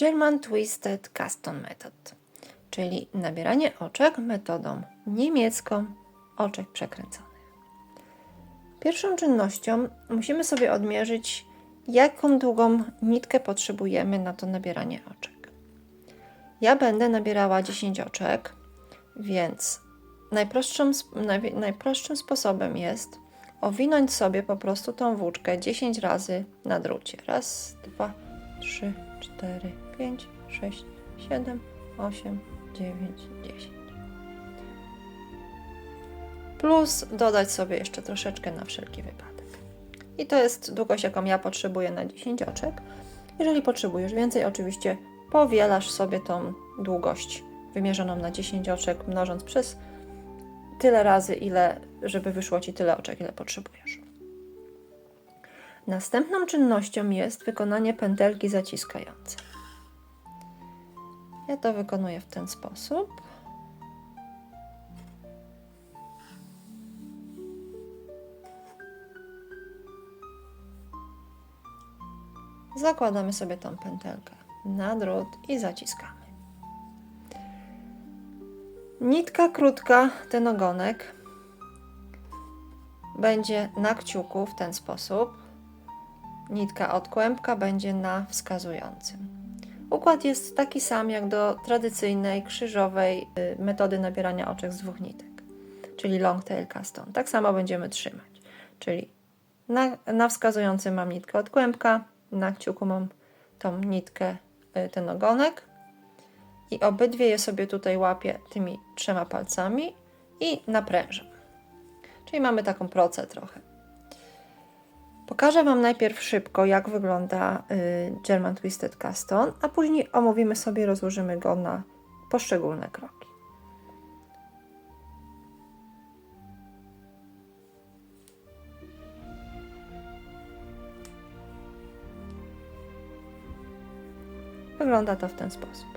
German Twisted Custom Method, czyli nabieranie oczek metodą niemiecką oczek przekręconych. Pierwszą czynnością musimy sobie odmierzyć, jaką długą nitkę potrzebujemy na to nabieranie oczek. Ja będę nabierała 10 oczek, więc najprostszym, naj, najprostszym sposobem jest owinąć sobie po prostu tą włóczkę 10 razy na drucie. Raz, dwa, trzy, cztery, pięć, sześć, siedem, osiem, dziewięć, dziesięć. Plus dodać sobie jeszcze troszeczkę na wszelki wypadek. I to jest długość, jaką ja potrzebuję na 10 oczek. Jeżeli potrzebujesz więcej, oczywiście powielasz sobie tą długość wymierzoną na 10 oczek, mnożąc przez tyle razy, ile, żeby wyszło Ci tyle oczek, ile potrzebujesz. Następną czynnością jest wykonanie pętelki zaciskającej. Ja to wykonuję w ten sposób. Zakładamy sobie tą pętelkę na drut i zaciskamy. Nitka krótka, ten ogonek będzie na kciuku w ten sposób. Nitka od kłębka będzie na wskazującym. Układ jest taki sam jak do tradycyjnej krzyżowej y, metody nabierania oczek z dwóch nitek, czyli long tail cast on. Tak samo będziemy trzymać, czyli na, na wskazującym mam nitkę od kłębka, na kciuku mam tą nitkę, y, ten ogonek i obydwie je sobie tutaj łapię tymi trzema palcami i naprężam. Czyli mamy taką procę trochę. Pokażę Wam najpierw szybko, jak wygląda y, German Twisted Cast On, a później omówimy sobie, rozłożymy go na poszczególne kroki. Wygląda to w ten sposób.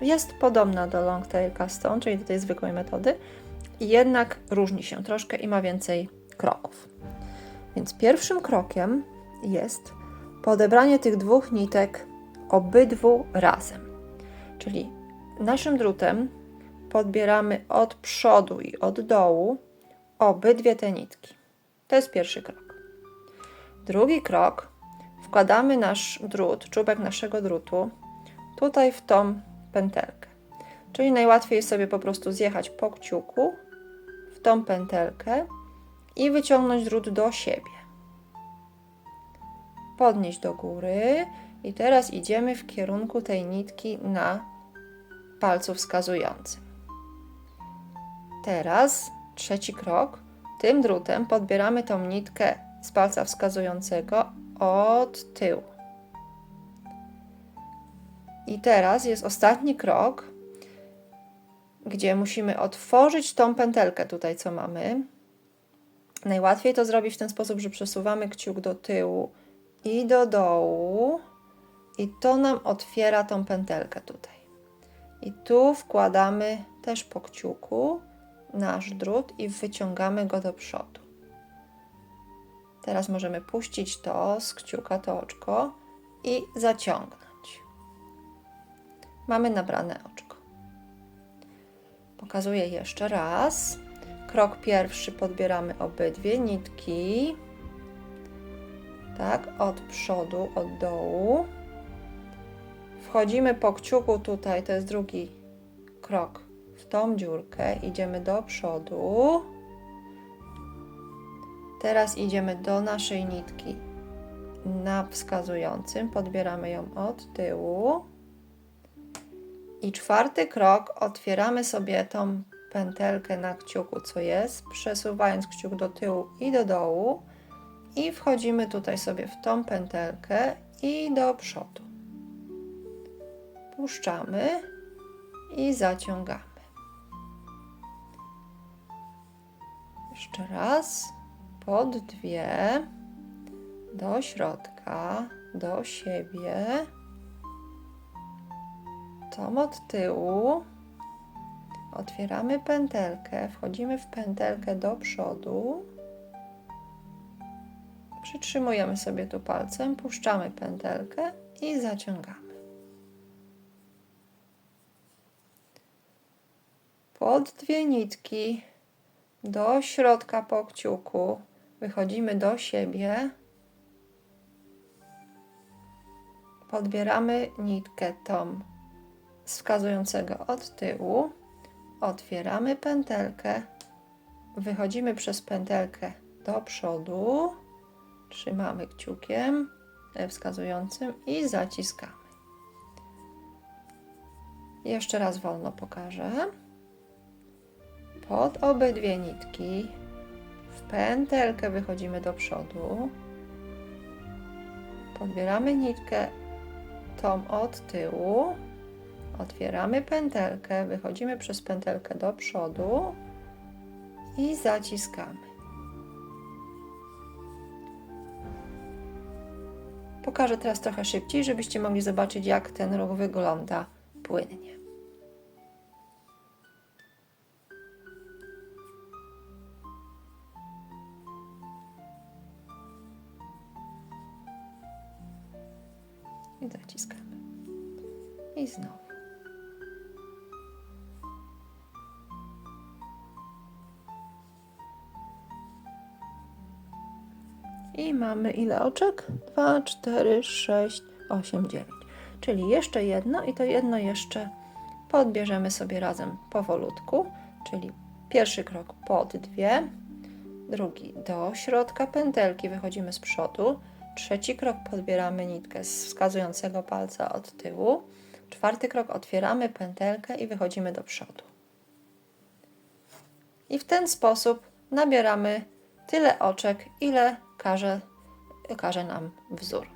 Jest podobna do long tail cast on, czyli do tej zwykłej metody, jednak różni się troszkę i ma więcej kroków. Więc pierwszym krokiem jest podebranie tych dwóch nitek obydwu razem. Czyli naszym drutem podbieramy od przodu i od dołu obydwie te nitki. To jest pierwszy krok. Drugi krok wkładamy nasz drut, czubek naszego drutu tutaj w tą pętelkę. Czyli najłatwiej sobie po prostu zjechać po kciuku w tą pętelkę i wyciągnąć drut do siebie. Podnieść do góry i teraz idziemy w kierunku tej nitki na palcu wskazującym. Teraz trzeci krok. Tym drutem podbieramy tą nitkę z palca wskazującego od tyłu. I teraz jest ostatni krok, gdzie musimy otworzyć tą pętelkę tutaj, co mamy. Najłatwiej to zrobić w ten sposób, że przesuwamy kciuk do tyłu i do dołu i to nam otwiera tą pętelkę tutaj. I tu wkładamy też po kciuku nasz drut i wyciągamy go do przodu. Teraz możemy puścić to z kciuka, to oczko i zaciągnąć mamy nabrane oczko. Pokazuję jeszcze raz. Krok pierwszy podbieramy obydwie nitki. Tak, od przodu, od dołu. Wchodzimy po kciuku tutaj, to jest drugi krok w tą dziurkę. Idziemy do przodu. Teraz idziemy do naszej nitki na wskazującym, podbieramy ją od tyłu. I czwarty krok, otwieramy sobie tą pętelkę na kciuku, co jest, przesuwając kciuk do tyłu i do dołu i wchodzimy tutaj sobie w tą pętelkę i do przodu. Puszczamy i zaciągamy. Jeszcze raz, pod dwie, do środka, do siebie tą od tyłu. Otwieramy pętelkę, wchodzimy w pętelkę do przodu. Przytrzymujemy sobie tu palcem, puszczamy pętelkę i zaciągamy. Pod dwie nitki do środka po kciuku wychodzimy do siebie. Podbieramy nitkę tą wskazującego od tyłu Otwieramy pętelkę. Wychodzimy przez pętelkę do przodu. Trzymamy kciukiem e, wskazującym i zaciskamy. Jeszcze raz wolno pokażę. Pod obydwie nitki w pętelkę wychodzimy do przodu. Podbieramy nitkę tą od tyłu. Otwieramy pętelkę, wychodzimy przez pętelkę do przodu i zaciskamy. Pokażę teraz trochę szybciej, żebyście mogli zobaczyć, jak ten ruch wygląda płynnie. I zaciskamy. I znowu. Mamy ile oczek? 2, 4, 6, 8, 9. Czyli jeszcze jedno i to jedno jeszcze podbierzemy sobie razem powolutku. Czyli pierwszy krok pod dwie, drugi do środka pętelki, wychodzimy z przodu. Trzeci krok podbieramy nitkę z wskazującego palca od tyłu. Czwarty krok otwieramy pętelkę i wychodzimy do przodu. I w ten sposób nabieramy tyle oczek, ile każe, wykaże nam wzór.